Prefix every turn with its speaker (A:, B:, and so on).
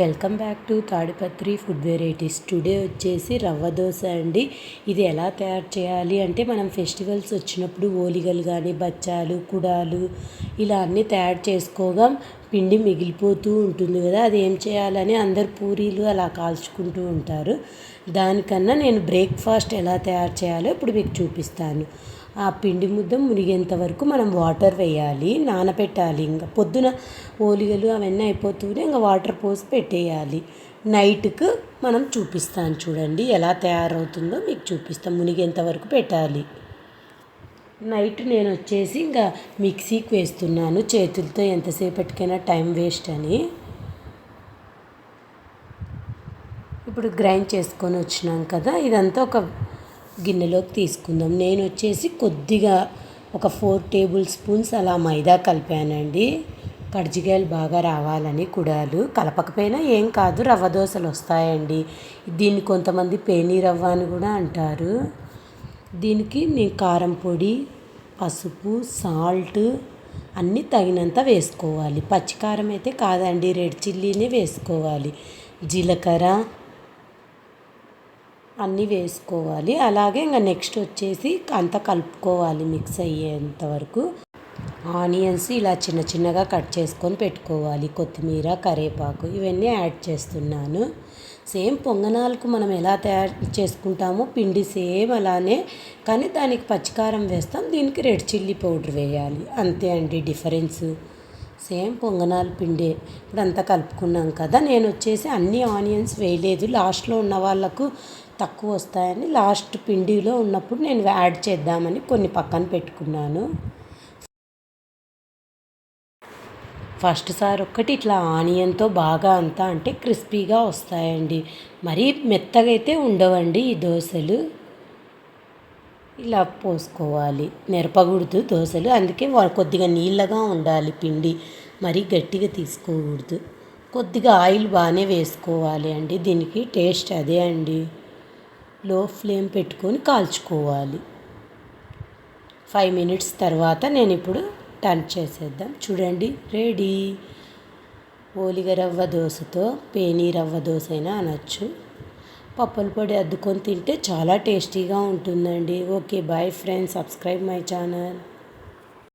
A: Welcome back to Tadipatri food varieties. Today వచ్చేసి రవ్వ దోశ అండి. ఇది ఎలా తయారు చేయాలి అంటే మనం ఫెస్టివల్స్ వచ్చినప్పుడు ఓలిగలు కానీ బచ్చాలు కుడాలు ఇలా అన్నీ తయారు చేసుకోగా పిండి మిగిలిపోతూ ఉంటుంది కదా అది ఏం చేయాలని అందరు పూరీలు అలా కాల్చుకుంటూ ఉంటారు. దానికన్నా నేను బ్రేక్ఫాస్ట్ ఎలా తయారు చేయాలో ఇప్పుడు మీకు చూపిస్తాను. ఆ పిండి ముద్ద మునిగేంత వరకు మనం వాటర్ వేయాలి నానబెట్టాలి ఇంకా పొద్దున ఓలిగలు అవన్నీ అయిపోతూనే ఇంకా వాటర్ పోసి పెట్టేయాలి. నైట్కు మనం చూపిస్తాను చూడండి ఎలా తయారవుతుందో మీకు చూపిస్తాం మునిగేంత వరకు పెట్టాలి. నైట్ నేను వచ్చేసి ఇంకా మిక్సీకి వేస్తున్నాను చేతులతో ఎంతసేపటికైనా టైం వేస్ట్ అని. ఇప్పుడు గ్రైండ్ చేసుకొని వచ్చినాం కదా ఇదంతా ఒక గిన్నెలోకి తీసుకుందాం. నేను వచ్చేసి కొద్దిగా ఒక ఫోర్ టేబుల్ స్పూన్స్ అలా మైదా కలిపానండి. కర్జికాయలు బాగా రావాలని కుడాలు. కలపకపోయినా ఏం కాదు రవ్వ దోశలు వస్తాయండి. దీన్ని కొంతమంది పేనీ రవ్వ అని కూడా అంటారు. దీనికి నేను కారం పొడి పసుపు సాల్ట్ అన్నీ తగినంత వేసుకోవాలి. పచ్చికారం అయితే కాదండి రెడ్ చిల్లీనే వేసుకోవాలి. జీలకర్ర అన్నీ వేసుకోవాలి. అలాగే ఇంకా నెక్స్ట్ వచ్చేసి అంతా కలుపుకోవాలి మిక్స్ అయ్యేంత వరకు. ఆనియన్స్ ఇలా చిన్న చిన్నగా కట్ చేసుకొని పెట్టుకోవాలి. కొత్తిమీర కరివేపాకు ఇవన్నీ యాడ్ చేస్తున్నాను. సేమ్ పొంగనాలకు మనం ఎలా తయారు చేసుకుంటామో పిండి సేమ్ అలానే కానీ దానికి పచ్చికారం వేస్తాం. దీనికి రెడ్ చిల్లీ పౌడర్ వేయాలి. అంతే అండి డిఫరెన్స్. సేమ్ పొంగనాల పిండి. ఇప్పుడు అంతా కలుపుకున్నాం కదా. నేను వచ్చేసి అన్ని ఆనియన్స్ వేయలేదు. లాస్ట్లో ఉన్న వాళ్ళకు తక్కువ వస్తాయని లాస్ట్ పిండిలో ఉన్నప్పుడు నేను యాడ్ చేద్దామని కొన్ని పక్కన పెట్టుకున్నాను. ఫస్ట్ సార్ ఒక్కటి ఇట్లా ఆనియన్తో బాగా అంతా అంటే క్రిస్పీగా వస్తాయండి. మరీ మెత్తగా అయితే ఉండవండి ఈ దోశలు. ఇలా పోసుకోవాలి. నిరపకూడదు దోశలు. అందుకే కొద్దిగా నీళ్ళగా ఉండాలి పిండి. మరీ గట్టిగా తీసుకోకూడదు. కొద్దిగా ఆయిల్ బాగానే వేసుకోవాలి అండి. దీనికి టేస్ట్ అదే అండి. లో ఫ్లేమ్ పెట్టుకొని కాల్చుకోవాలి. ఫైవ్ మినిట్స్ తర్వాత నేను ఇప్పుడు టర్న్ చేసేద్దాం. చూడండి రెడీ. ఓలిగ రవ్వ దోశతో పేనీ రవ్వ దోశ అయినా అనొచ్చు. పప్పుల పొడి అద్దుకొని తింటే చాలా టేస్టీగా ఉంటుందండి. Okay bye friends subscribe my channel